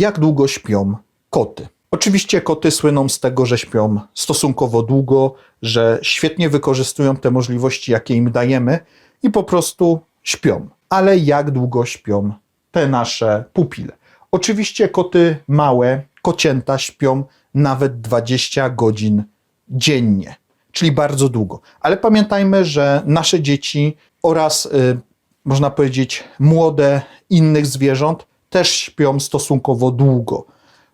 jak długo śpią koty. Oczywiście koty słyną z tego, że śpią stosunkowo długo, że świetnie wykorzystują te możliwości, jakie im dajemy i po prostu śpią. Ale jak długo śpią te nasze pupile? Oczywiście koty małe, kocięta śpią nawet 20 godzin dziennie, czyli bardzo długo. Ale pamiętajmy, że nasze dzieci oraz y, można powiedzieć młode innych zwierząt też śpią stosunkowo długo.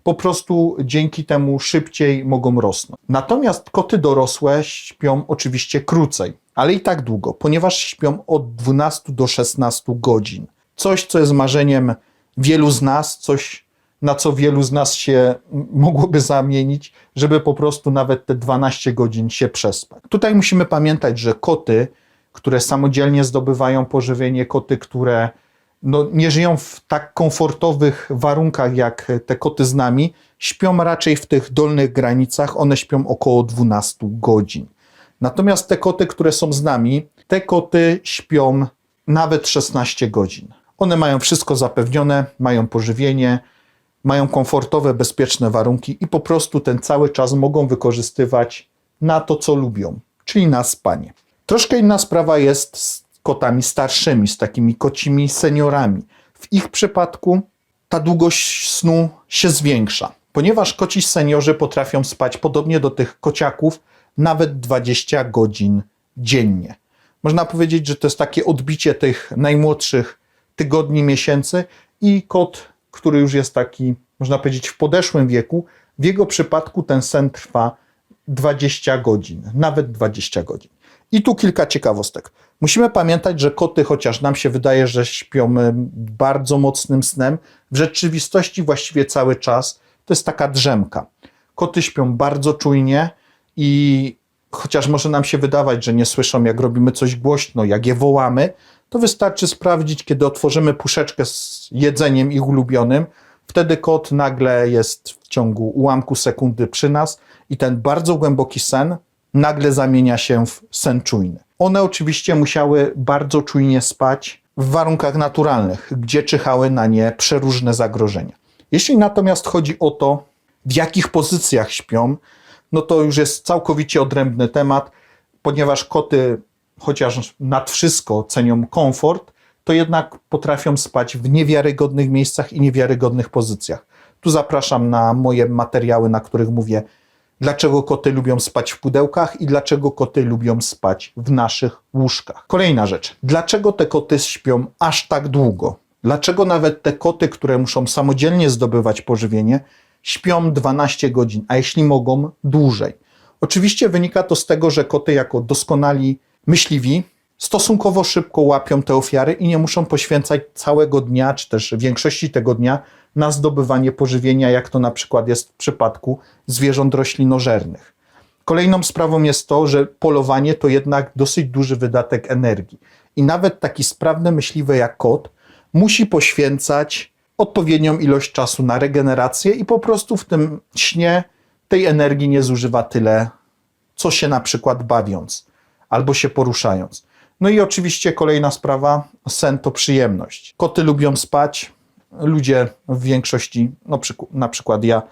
Po prostu dzięki temu szybciej mogą rosnąć. Natomiast koty dorosłe śpią oczywiście krócej, ale i tak długo, ponieważ śpią od 12 do 16 godzin. Coś, co jest marzeniem wielu z nas, coś, na co wielu z nas się mogłoby zamienić, żeby po prostu nawet te 12 godzin się przespać. Tutaj musimy pamiętać, że koty, które samodzielnie zdobywają pożywienie, koty, które no, nie żyją w tak komfortowych warunkach jak te koty z nami, śpią raczej w tych dolnych granicach, one śpią około 12 godzin. Natomiast te koty, które są z nami, te koty śpią nawet 16 godzin. One mają wszystko zapewnione, mają pożywienie, mają komfortowe, bezpieczne warunki i po prostu ten cały czas mogą wykorzystywać na to, co lubią, czyli na spanie. Troszkę inna sprawa jest z kotami starszymi, z takimi kocimi seniorami. W ich przypadku ta długość snu się zwiększa, ponieważ koci seniorzy potrafią spać podobnie do tych kociaków nawet 20 godzin dziennie. Można powiedzieć, że to jest takie odbicie tych najmłodszych tygodni, miesięcy i kot, który już jest taki, można powiedzieć, w podeszłym wieku, w jego przypadku ten sen trwa 20 godzin, nawet 20 godzin. I tu kilka ciekawostek. Musimy pamiętać, że koty, chociaż nam się wydaje, że śpią bardzo mocnym snem, w rzeczywistości właściwie cały czas to jest taka drzemka. Koty śpią bardzo czujnie i chociaż może nam się wydawać, że nie słyszą, jak robimy coś głośno, jak je wołamy, to wystarczy sprawdzić, kiedy otworzymy puszeczkę z jedzeniem ich ulubionym. Wtedy kot nagle jest w ciągu ułamku sekundy przy nas i ten bardzo głęboki sen nagle zamienia się w sen czujny. One oczywiście musiały bardzo czujnie spać w warunkach naturalnych, gdzie czyhały na nie przeróżne zagrożenia. Jeśli natomiast chodzi o to, w jakich pozycjach śpią, no to już jest całkowicie odrębny temat, ponieważ koty, chociaż nad wszystko cenią komfort, to jednak potrafią spać w niewiarygodnych miejscach i niewiarygodnych pozycjach. Tu zapraszam na moje materiały, na których mówię, dlaczego koty lubią spać w pudełkach i dlaczego koty lubią spać w naszych łóżkach. Kolejna rzecz. Dlaczego te koty śpią aż tak długo? Dlaczego nawet te koty, które muszą samodzielnie zdobywać pożywienie, śpią 12 godzin, a jeśli mogą, dłużej? Oczywiście wynika to z tego, że koty jako doskonali myśliwi stosunkowo szybko łapią te ofiary i nie muszą poświęcać całego dnia, czy też większości tego dnia na zdobywanie pożywienia, jak to na przykład jest w przypadku zwierząt roślinożernych. Kolejną sprawą jest to, że polowanie to jednak dosyć duży wydatek energii. I nawet taki sprawny myśliwy jak kot musi poświęcać odpowiednią ilość czasu na regenerację i po prostu w tym śnie tej energii nie zużywa tyle, co się na przykład bawiąc albo się poruszając. No i oczywiście kolejna sprawa, sen to przyjemność. Koty lubią spać, ludzie w większości, no na przykład ja,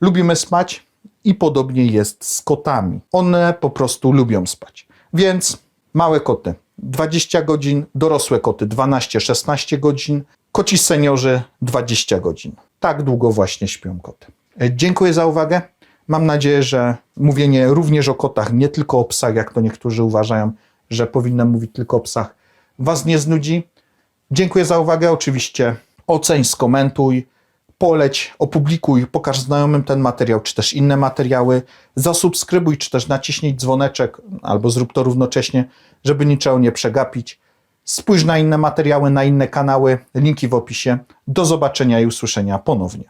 lubimy spać i podobnie jest z kotami. One po prostu lubią spać. Więc małe koty 20 godzin, dorosłe koty 12-16 godzin, koci seniorzy 20 godzin. Tak długo właśnie śpią koty. E, Dziękuję za uwagę. Mam nadzieję, że mówienie również o kotach, nie tylko o psach, jak to niektórzy uważają, że powinnam mówić tylko o psach, Was nie znudzi. Dziękuję za uwagę. Oczywiście oceń, skomentuj, poleć, opublikuj, pokaż znajomym ten materiał, czy też inne materiały. Zasubskrybuj, czy też naciśnij dzwoneczek, albo zrób to równocześnie, żeby niczego nie przegapić. Spójrz na inne materiały, na inne kanały, linki w opisie. Do zobaczenia i usłyszenia ponownie.